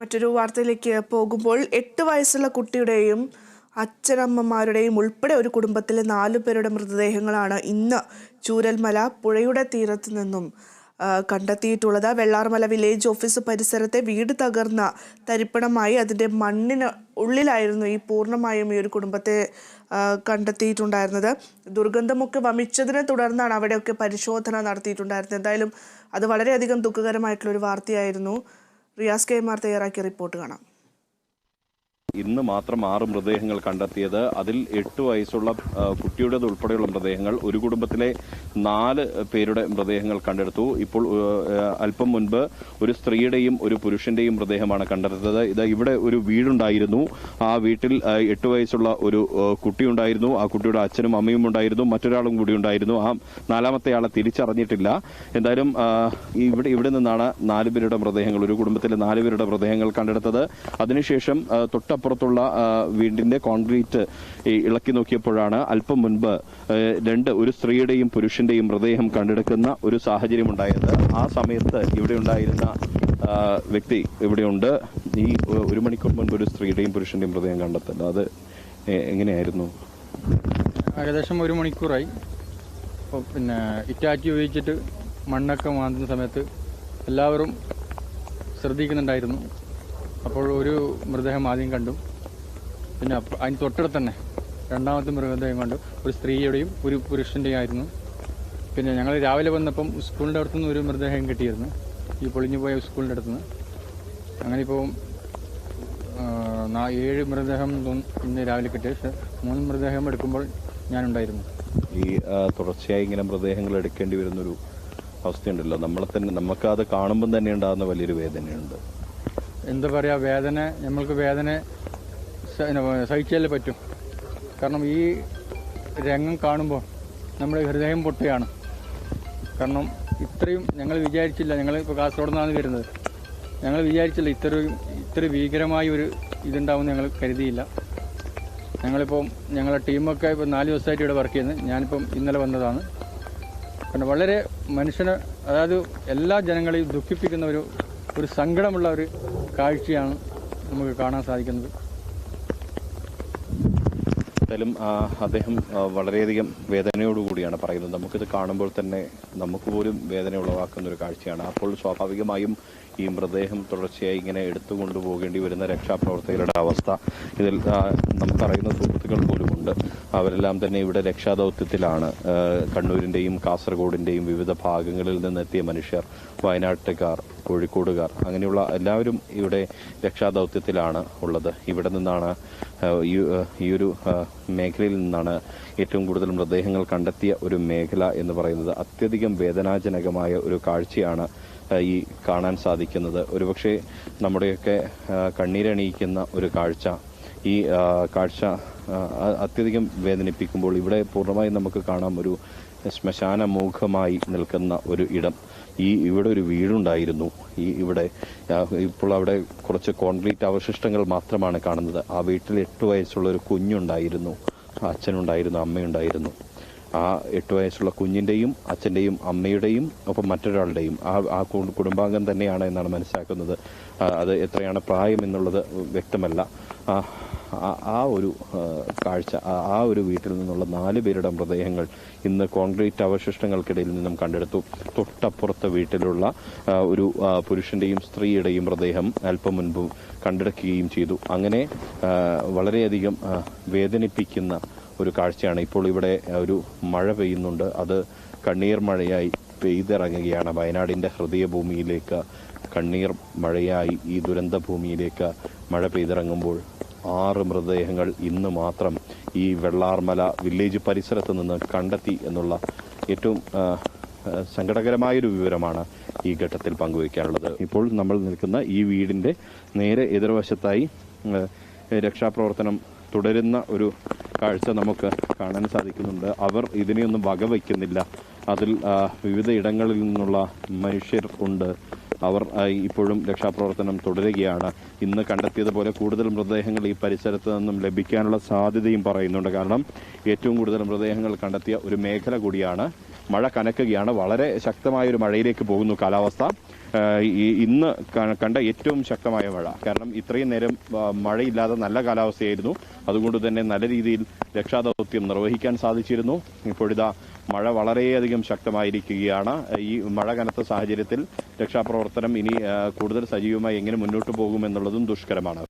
മറ്റൊരു വാർത്തയിലേക്ക് പോകുമ്പോൾ എട്ട് വയസ്സുള്ള കുട്ടിയുടെയും അച്ഛനമ്മമാരുടെയും ഉൾപ്പെടെ ഒരു കുടുംബത്തിലെ നാലു പേരുടെ മൃതദേഹങ്ങളാണ് ഇന്ന് ചൂരൽമല പുഴയുടെ തീരത്ത് നിന്നും കണ്ടെത്തിയിട്ടുള്ളത്. വെള്ളാർമല വില്ലേജ് ഓഫീസ് പരിസരത്തെ വീട് തകർന്ന തരിപ്പണമായി അതിന്റെ മണ്ണിന് ഉള്ളിലായിരുന്നു ഈ പൂർണമായും ഈ ഒരു കുടുംബത്തെ കണ്ടെത്തിയിട്ടുണ്ടായിരുന്നത്. ദുർഗന്ധമൊക്കെ വമിച്ചതിനെ തുടർന്നാണ് അവിടെയൊക്കെ പരിശോധന നടത്തിയിട്ടുണ്ടായിരുന്നത്. എന്തായാലും അത് വളരെയധികം ദുഃഖകരമായിട്ടുള്ളൊരു വാർത്തയായിരുന്നു. റിയാസ് കെ എം ആർ തയ്യാറാക്കിയ റിപ്പോർട്ട് കാണാം. ഇന്ന് മാത്രം ആറ് മൃതദേഹങ്ങൾ കണ്ടെത്തിയത്. അതിൽ എട്ട് വയസ്സുള്ള കുട്ടിയുടേത് ഉൾപ്പെടെയുള്ള മൃതദേഹങ്ങൾ ഒരു കുടുംബത്തിലെ നാല് പേരുടെ മൃതദേഹങ്ങൾ കണ്ടെടുത്തു. ഇപ്പോൾ അല്പം മുൻപ് ഒരു സ്ത്രീയുടെയും ഒരു പുരുഷന്റെയും മൃതദേഹമാണ് കണ്ടെത്തിയത്. ഇത് ഇവിടെ ഒരു വീടുണ്ടായിരുന്നു. ആ വീട്ടിൽ എട്ട് വയസ്സുള്ള ഒരു കുട്ടിയുണ്ടായിരുന്നു. ആ കുട്ടിയുടെ അച്ഛനും അമ്മയും ഉണ്ടായിരുന്നു. മറ്റൊരാളും കൂടി ഉണ്ടായിരുന്നു. ആ നാലാമത്തെ ആളെ തിരിച്ചറിഞ്ഞിട്ടില്ല. എന്തായാലും ഇവിടെ ഇവിടെ നിന്നാണ് നാലുപേരുടെ മൃതദേഹങ്ങൾ ഒരു കുടുംബത്തിലെ നാലുപേരുടെ മൃതദേഹങ്ങൾ കണ്ടെടുത്തത്. അതിനുശേഷം ആ, തൊട്ടപ്പുറത്തുള്ള വീടിന്റെ കോൺക്രീറ്റ് ഇളക്കി നോക്കിയപ്പോഴാണ് അല്പം മുൻപ് രണ്ട് ഒരു സ്ത്രീയുടെയും പുരുഷന്റെയും മൃതദേഹം കണ്ടെടുക്കുന്ന ഒരു സാഹചര്യം ഉണ്ടായത് ആ സമയത്ത് ഇവിടെ ഉണ്ടായിരുന്ന വ്യക്തി ഇവിടെയുണ്ട് ഈ ഒരു മണിക്കൂർ മുൻപ് ഒരു സ്ത്രീയുടെയും പുരുഷന്റെയും മൃതദേഹം കണ്ടെത്തല്ല അത് എങ്ങനെയായിരുന്നു? ഏകദേശം ഒരു മണിക്കൂറായി. പിന്നെ ഇറ്റാറ്റി ഉപയോഗിച്ചിട്ട് മണ്ണൊക്കെ മാന്തുന്ന സമയത്ത് എല്ലാവരും ശ്രദ്ധിക്കുന്നുണ്ടായിരുന്നു. അപ്പോൾ ഒരു മൃതദേഹം ആദ്യം കണ്ടു. പിന്നെ അതിന് തൊട്ടടുത്ത് തന്നെ രണ്ടാമത്തെ മൃതദേഹം കണ്ടു. ഒരു സ്ത്രീയുടെയും ഒരു പുരുഷന്റെയും ആയിരുന്നു പിന്നെ ഞങ്ങൾ രാവിലെ വന്നപ്പം സ്കൂളിന്റെ അടുത്തുനിന്ന് ഒരു മൃതദേഹം കിട്ടിയിരുന്നു. ഈ പൊളിഞ്ഞു പോയ സ്കൂളിന്റെ അടുത്തുനിന്ന്. അങ്ങനെ ഇപ്പോൾ ഏഴ് മൃതദേഹം ഇന്ന് രാവിലെ കിട്ടിയ പക്ഷേ മൂന്ന് മൃതദേഹം എടുക്കുമ്പോൾ ഞാനുണ്ടായിരുന്നു. ഈ തുടർച്ചയായി ഇങ്ങനെ മൃതദേഹങ്ങൾ എടുക്കേണ്ടി വരുന്നൊരു അവസ്ഥയുണ്ടല്ലോ. നമ്മളെ തന്നെ നമുക്ക് അത് കാണുമ്പം തന്നെ ഉണ്ടാകുന്ന വലിയൊരു വേദനയുണ്ട്. എന്താ പറയുക വേദന നമ്മൾക്ക് വേദന സഹിച്ചാലേ പറ്റും. കാരണം ഈ രംഗം കാണുമ്പോൾ നമ്മുടെ ഹൃദയം പൊട്ടുകയാണ് കാരണം ഇത്രയും ഞങ്ങൾ വിചാരിച്ചില്ല ഞങ്ങൾ ഇപ്പോൾ കാസർഗോഡ് നിന്നാണ് വരുന്നത്. ഞങ്ങൾ വിചാരിച്ചില്ല ഇത്രയും ഇത്ര ഭീകരമായ ഒരു ഇതുണ്ടാവുമെന്ന് ഞങ്ങൾ കരുതിയില്ല. ഞങ്ങളിപ്പം ഞങ്ങളുടെ ടീമൊക്കെ ഇപ്പോൾ നാല് ദിവസമായിട്ട് ഇവിടെ വർക്ക് ചെയ്യുന്നത് ഞാനിപ്പം ഇന്നലെ വന്നതാണ്. പിന്നെ വളരെ മനുഷ്യനെ അതായത് എല്ലാ ജനങ്ങളെയും ദുഃഖിപ്പിക്കുന്ന ഒരു ഒരു സങ്കടമുള്ള ഒരു കാഴ്ചയാണ് നമുക്ക് കാണാൻ സാധിക്കുന്നത്. എന്തായാലും അദ്ദേഹം വളരെയധികം വേദനയോടുകൂടിയാണ് പറയുന്നത്. നമുക്കിത് കാണുമ്പോൾ തന്നെ നമുക്ക് പോലും വേദന ഉളവാക്കുന്ന ഒരു കാഴ്ചയാണ്. അപ്പോൾ സ്വാഭാവികമായും ഈ മൃതദേഹം തുടർച്ചയായി ഇങ്ങനെ എടുത്തു കൊണ്ടുപോകേണ്ടി വരുന്ന രക്ഷാപ്രവർത്തകരുടെ അവസ്ഥ ഇതിൽ നമുക്കറിയുന്ന സുഹൃത്തുക്കൾ പോലുമുണ്ട് അവരെല്ലാം തന്നെ ഇവിടെ രക്ഷാദൗത്യത്തിലാണ്. കണ്ണൂരിന്റെയും കാസർഗോഡിന്റെയും വിവിധ ഭാഗങ്ങളിൽ നിന്നെത്തിയ മനുഷ്യർ വയനാട്ടുകാർ കോഴിക്കോടുകാർ. അങ്ങനെയുള്ള എല്ലാവരും ഇവിടെ രക്ഷാദൗത്യത്തിലാണ് ഉള്ളത്. ഇവിടെ നിന്നാണ് ഈ ഒരു മേഖലയിൽ നിന്നാണ് ഏറ്റവും കൂടുതൽ മൃതദേഹങ്ങൾ കണ്ടെത്തിയ ഒരു മേഖല എന്ന് പറയുന്നത്. അത്യധികം വേദനാജനകമായ ഒരു കാഴ്ചയാണ് ഈ കാണാൻ സാധിക്കുന്നത്. ഒരുപക്ഷെ നമ്മുടെയൊക്കെ കണ്ണീരണിയിക്കുന്ന ഒരു കാഴ്ച. ഈ കാഴ്ച അത്യധികം വേദനിപ്പിക്കുമ്പോൾ ഇവിടെ പൂർണമായും നമുക്ക് കാണാം ഒരു ശ്മശാന മൂഖമായി നിൽക്കുന്ന ഒരു ഇടം. ഈ ഇവിടെ ഒരു വീടുണ്ടായിരുന്നു. ഈ ഇവിടെ ഇപ്പോൾ അവിടെ കുറച്ച് കോൺക്രീറ്റ് അവശിഷ്ടങ്ങൾ മാത്രമാണ് കാണുന്നത്. ആ വീട്ടിൽ എട്ട് വയസ്സുള്ള ഒരു കുഞ്ഞുണ്ടായിരുന്നു. അച്ഛനുണ്ടായിരുന്നു അമ്മയുണ്ടായിരുന്നു. ആ എട്ട് വയസ്സുള്ള കുഞ്ഞിന്റെയും അച്ഛന്റെയും അമ്മയുടെയും ഒപ്പം മറ്റൊരാളുടെയും. ആ ആ കുടുംബാംഗം തന്നെയാണ് എന്നാണ് മനസ്സിലാക്കുന്നത്. അത് എത്രയാണ് പ്രായം എന്നുള്ളത് വ്യക്തമല്ല. ആ, ഒരു കാഴ്ച ആ- ഒരു വീട്ടിൽ നിന്നുള്ള നാല് പേരുടെ മൃതദേഹങ്ങൾ ഇന്ന് കോൺക്രീറ്റ് അവശിഷ്ടങ്ങൾക്കിടയിൽ നിന്നും കണ്ടെടുത്തു. തൊട്ടപ്പുറത്തെ വീട്ടിലുള്ള ഒരു പുരുഷന്റെയും സ്ത്രീയുടെയും മൃതദേഹം അല്പം മുൻപ് കണ്ടെടുക്കുകയും ചെയ്തു. അങ്ങനെ വളരെയധികം വേദനിപ്പിക്കുന്ന ഒരു കാഴ്ചയാണ് ഇപ്പോൾ ഇവിടെ ഒരു മഴ പെയ്യുന്നുണ്ട്. അത് കണ്ണീർ മഴയായി പെയ്തിറങ്ങുകയാണ്. വയനാടിന്റെ ഹൃദയഭൂമിയിലേക്ക് കണ്ണീർ മഴയായി ഈ ദുരന്ത ഭൂമിയിലേക്ക് മഴ പെയ്തിറങ്ങുമ്പോൾ ആറ് മൃതദേഹങ്ങൾ ഇന്ന് മാത്രം ഈ വെള്ളാർമല വില്ലേജ് പരിസരത്ത് നിന്ന് കണ്ടെത്തി എന്നുള്ള ഏറ്റവും സങ്കടകരമായൊരു വിവരമാണ് ഈ ഘട്ടത്തിൽ പങ്കുവയ്ക്കാനുള്ളത്. ഇപ്പോൾ നമ്മൾ നിൽക്കുന്ന ഈ വീടിന്റെ നേരെ എതിർവശത്തായി രക്ഷാപ്രവർത്തനം തുടരുന്ന ഒരു കാഴ്ച നമുക്ക് കാണാൻ സാധിക്കുന്നുണ്ട്. അവർ ഇതിനെയൊന്നും വകവയ്ക്കുന്നില്ല. അതിൽ വിവിധ ഇടങ്ങളിൽ നിന്നുള്ള മനുഷ്യർ ഉണ്ട്. അവർ ഇപ്പോഴും രക്ഷാപ്രവർത്തനം തുടരുകയാണ്. ഇന്ന് കണ്ടെത്തിയതുപോലെ കൂടുതൽ മൃതദേഹങ്ങൾ ഈ പരിസരത്ത് നിന്നും ലഭിക്കാനുള്ള സാധ്യതയും പറയുന്നുണ്ട്. കാരണം ഏറ്റവും കൂടുതൽ മൃതദേഹങ്ങൾ കണ്ടെത്തിയ ഒരു മേഖല കൂടിയാണ് മഴ കനക്കുകയാണ്. വളരെ ശക്തമായ ഒരു മഴയിലേക്ക് പോകുന്നു കാലാവസ്ഥ. ഇന്ന് കണ്ട ഏറ്റവും ശക്തമായ മഴ. കാരണം ഇത്രയും നേരം മഴയില്ലാതെ നല്ല കാലാവസ്ഥയായിരുന്നു. അതുകൊണ്ട് തന്നെ നല്ല രീതിയിൽ രക്ഷാദൗത്യം നിർവഹിക്കാൻ സാധിച്ചിരുന്നു. ഇപ്പോഴിതാ മഴ വളരെയധികം ശക്തമായിരിക്കുകയാണ്. ഈ മഴ കനത്ത സാഹചര്യത്തിൽ രക്ഷാപ്രവർത്തനം ഇനി കൂടുതൽ സജീവമായി എങ്ങനെ മുന്നോട്ട് പോകുമെന്നുള്ളതും ദുഷ്കരമാണ്.